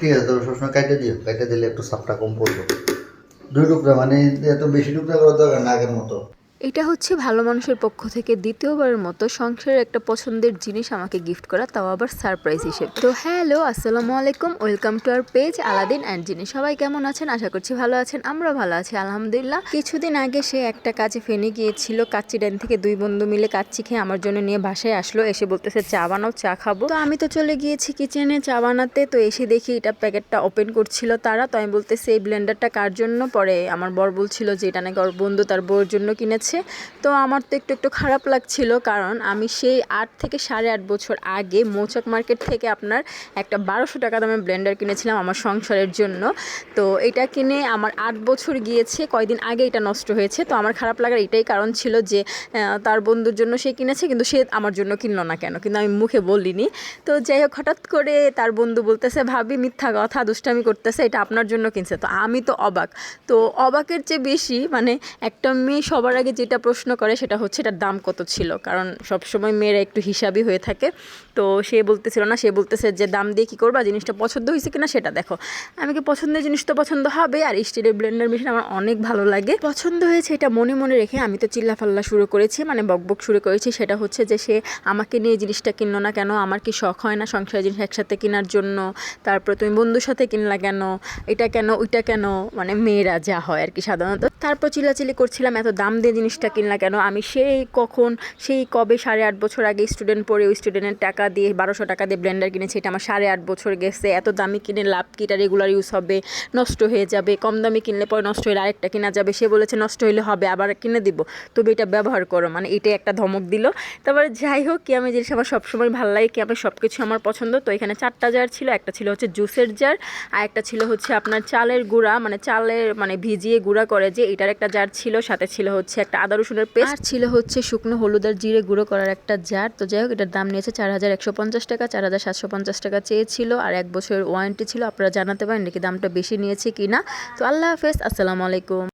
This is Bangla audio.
ঠিক আছে? তবে সবসময় কেটে দিও। কেটে দিলে একটু সাপটা কম পড়বে। দুই টুকরা মানে এত বেশি টুকরা করার দরকার না আগের মতো। এটা হচ্ছে ভালো মানুষের পক্ষ থেকে দ্বিতীয়বারের মতো সংসারের একটা পছন্দের জিনিস আমাকে গিফট করা, তাও আবার সারপ্রাইজ হিসেবে। তো হ্যালো, আসসালামু আলাইকুম welcome to our page Aladdin and genie সবাই কেমন আছেন? আশা করছি ভালো আছেন, আমরা ভালো আছি, আলহামদুলিল্লাহ। কিছুদিন আগে সে একটা কাজে ফেনে গিয়েছিল, কাচ্চি ডান থেকে দুই বন্ধু মিলে কাচ্চি খেয়ে আমার জন্য নিয়ে বাসায় আসলো, এসে বলতেছে, চা বানাও, চা খাব। তো আমি তো চলে গিয়েছি কিচেনে চা বানাতে, তো এসে দেখি এটা প্যাকেটটা ওপেন করছিল তারা, তো আমি বলতেছি, এই ব্লেন্ডারটা কার জন্য? পরে আমার বর বলছিল যে, এটা নাকি ওর বন্ধু তার বউর জন্য কিনেছে। তো আমার তো একটু একটু খারাপ লাগছিল কারণ আমি সেই আট থেকে সাড়ে আট বছর আগে মৌচাক মার্কেট থেকে আপনার একটা বারোশো টাকা দামে ব্লেন্ডার কিনেছিলাম আমার সংসারের জন্য। তো এটা কিনে আমার আট বছর গিয়েছে, কয়দিন আগে এটা নষ্ট হয়েছে। তো আমার খারাপ লাগার এটাই কারণ ছিল যে তার বন্ধুর জন্য সে কিনেছে কিন্তু সে আমার জন্য কিনলো না কেন, কিন্তু আমি মুখে বলিনি। তো যাই হোক, হঠাৎ করে তার বন্ধু বলতেছে, ভাবি, মিথ্যা কথা, দুষ্টামি করতেছে, এটা আপনার জন্য কিনছে। তো আমি তো অবাক। তো অবাকের চেয়ে বেশি মানে একটা মেয়ে সবার আগে যেটা প্রশ্ন করে সেটা হচ্ছে এটার দাম কত ছিল? কারণ সবসময় মেয়েরা একটু হিসাবই হয়ে থাকে। তো সে বলতেছিল না, সে বলতেছে যে দাম দিয়ে কী করবা, জিনিসটা পছন্দ হয়েছে কিনা সেটা দেখো। আমি কি পছন্দের জিনিস তো পছন্দ হবে? আর স্টিলের ব্লেন্ডার মেশিন আমার অনেক ভালো লাগে। পছন্দ হয়েছে এটা মনে মনে রেখে আমি তো চিল্লাফাল্লা শুরু করেছি মানে বকবক শুরু করেছি। সেটা হচ্ছে যে সে আমাকে নিয়ে জিনিসটা কিনলো না কেন? আমার কি শখ হয় না সংসারের জিনিস একসাথে কেনার জন্য? তারপর তুমি বন্ধুর সাথে কিনলা কেন? এটা কেন? ওইটা কেন? মানে মেয়েরা যা হয় আর কি সাধারণত। তারপর চিল্লাচিল্লি করছিলাম, এত দাম দিয়ে জিনিসটা কিনলা কেন? আমি সেই কখন, সেই কবে সাড়ে আট বছর আগে স্টুডেন্ট পড়ে ওই স্টুডেন্টের টাকা দিয়ে বারোশো টাকা দিয়ে ব্লেন্ডার কিনেছি, এটা আমার সাড়ে আট বছর গেছে। এত দামি কিনে লাভ কি? এটা রেগুলার ইউজ হবে, নষ্ট হয়ে যাবে। কম দামি কিনলে পরে নষ্ট হলে আরেকটা কেনা যাবে। সে বলেছে, নষ্ট হলে হবে, আবার কিনে দিব। তবে এটা ব্যবহার করো মানে এটাই একটা ধমক দিল। তারপরে যাই হোক, কি আমি জিনিস আমার সবসময় ভালো লাগে, কি আমার সব কিছু আমার পছন্দ। তো এখানে চারটা জার ছিল, একটা ছিল হচ্ছে জুসের জার আর একটা ছিল হচ্ছে আপনার চালের গুঁড়া মানে চালের মানে ভিজিয়ে গুঁড়া করে যে এটার একটা জার ছিল, সাথে ছিল হচ্ছে একটা আদা রসুনের পেস্ট। আর ছিল হচ্ছে শুকনো হলুদ আর জিরে গুঁড়ো করার একটা জার। তো যাই হোক, এটার দাম নিয়েছে চার হাজার একশো পঞ্চাশ টাকা, চার হাজার সাতশো পঞ্চাশ টাকা চেয়েছিল, আর এক বছরের ওয়ারেন্টি ছিল। আপনারা জানাতে পারেন নাকি দামটা বেশি নিয়েছে কি না তো আল্লাহ হাফেজ, আসসালামু আলাইকুম।